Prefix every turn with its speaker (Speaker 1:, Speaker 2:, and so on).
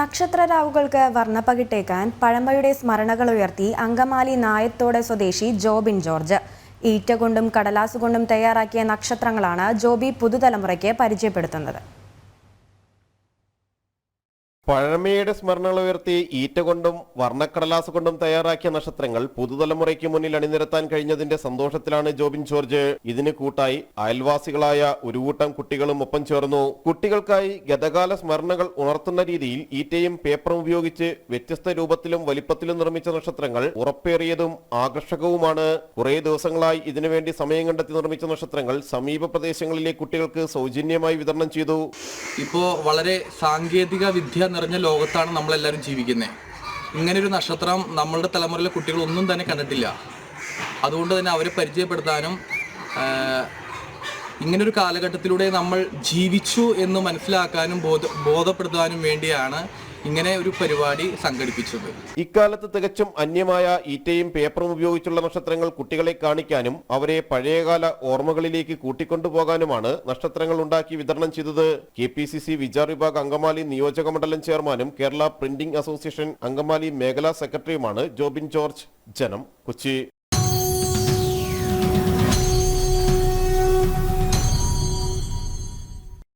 Speaker 1: നക്ഷത്രരാവുകൾക്ക് വർണപ്പകിട്ടേക്കാൻ പഴമയുടെ സ്മരണകൾ ഉയർത്തി അങ്കമാലി നായത്തോടെ സ്വദേശി ജോബിൻ ജോർജ്. ഈറ്റ കൊണ്ടും തയ്യാറാക്കിയ നക്ഷത്രങ്ങളാണ് ജോബി പുതുതലമുറയ്ക്ക് പരിചയപ്പെടുത്തുന്നത്.
Speaker 2: പഴമയുടെ സ്മരണകൾ ഉയർത്തി ഈറ്റ കൊണ്ടും വർണക്കടലാസ് കൊണ്ടും തയ്യാറാക്കിയ നക്ഷത്രങ്ങൾ പുതുതലമുറയ്ക്ക് മുന്നിൽ അണിനിരത്താൻ കഴിഞ്ഞതിന്റെ സന്തോഷത്തിലാണ് ജോബിൻ ജോർജ്. ഇതിന് കൂട്ടായി അയൽവാസികളായ ഒരു കൂട്ടം കുട്ടികളും ഒപ്പം ചേർന്നു. കുട്ടികൾക്കായി ഗതകാല സ്മരണകൾ ഉണർത്തുന്ന രീതിയിൽ ഈറ്റയും പേപ്പറും ഉപയോഗിച്ച് വ്യത്യസ്ത രൂപത്തിലും വലിപ്പത്തിലും നിർമ്മിച്ച നക്ഷത്രങ്ങൾ ഉറപ്പേറിയതും ആകർഷകവുമാണ്. കുറേ ദിവസങ്ങളായി ഇതിനുവേണ്ടി സമയം കണ്ടെത്തി നിർമ്മിച്ച നക്ഷത്രങ്ങൾ സമീപ പ്രദേശങ്ങളിലെ കുട്ടികൾക്ക് സൗജന്യമായി വിതരണം ചെയ്തു.
Speaker 3: ഇപ്പോ വളരെ സാങ്കേതിക വിദ്യ നിറഞ്ഞ ലോകത്താണ് നമ്മളെല്ലാവരും ജീവിക്കുന്നത് ഇങ്ങനൊരു നക്ഷത്രം നമ്മളുടെ തലമുറയിലെ കുട്ടികളൊന്നും തന്നെ കണ്ടിട്ടില്ല. അതുകൊണ്ട് തന്നെ അവരെ പരിചയപ്പെടുത്താനും ഇങ്ങനൊരു കാലഘട്ടത്തിലൂടെ നമ്മൾ ജീവിച്ചു എന്ന് മനസ്സിലാക്കാനും ബോധ ബോധപ്പെടുത്താനും വേണ്ടിയാണ് ഇങ്ങനെ ഒരു പരിപാടി സംഘടിപ്പിച്ചത്.
Speaker 2: ഇക്കാലത്ത് തികച്ചും അന്യമായ ഈറ്റയും പേപ്പറും ഉപയോഗിച്ചുള്ള നക്ഷത്രങ്ങൾ കുട്ടികളെ കാണിക്കാനും അവരെ പഴയകാല ഓർമ്മകളിലേക്ക് കൂട്ടിക്കൊണ്ടുപോകാനുമാണ് നക്ഷത്രങ്ങൾ ഉണ്ടാക്കി വിതരണം ചെയ്തത്. K P C C Vichar Vibhag Angamaly നിയോജക മണ്ഡലം ചെയർമാനും കേരള പ്രിന്റിംഗ് അസോസിയേഷൻ അങ്കമാലി മേഖലാ സെക്രട്ടറിയുമാണ് ജോബിൻ ജോർജ്. ജനം കൊച്ചി.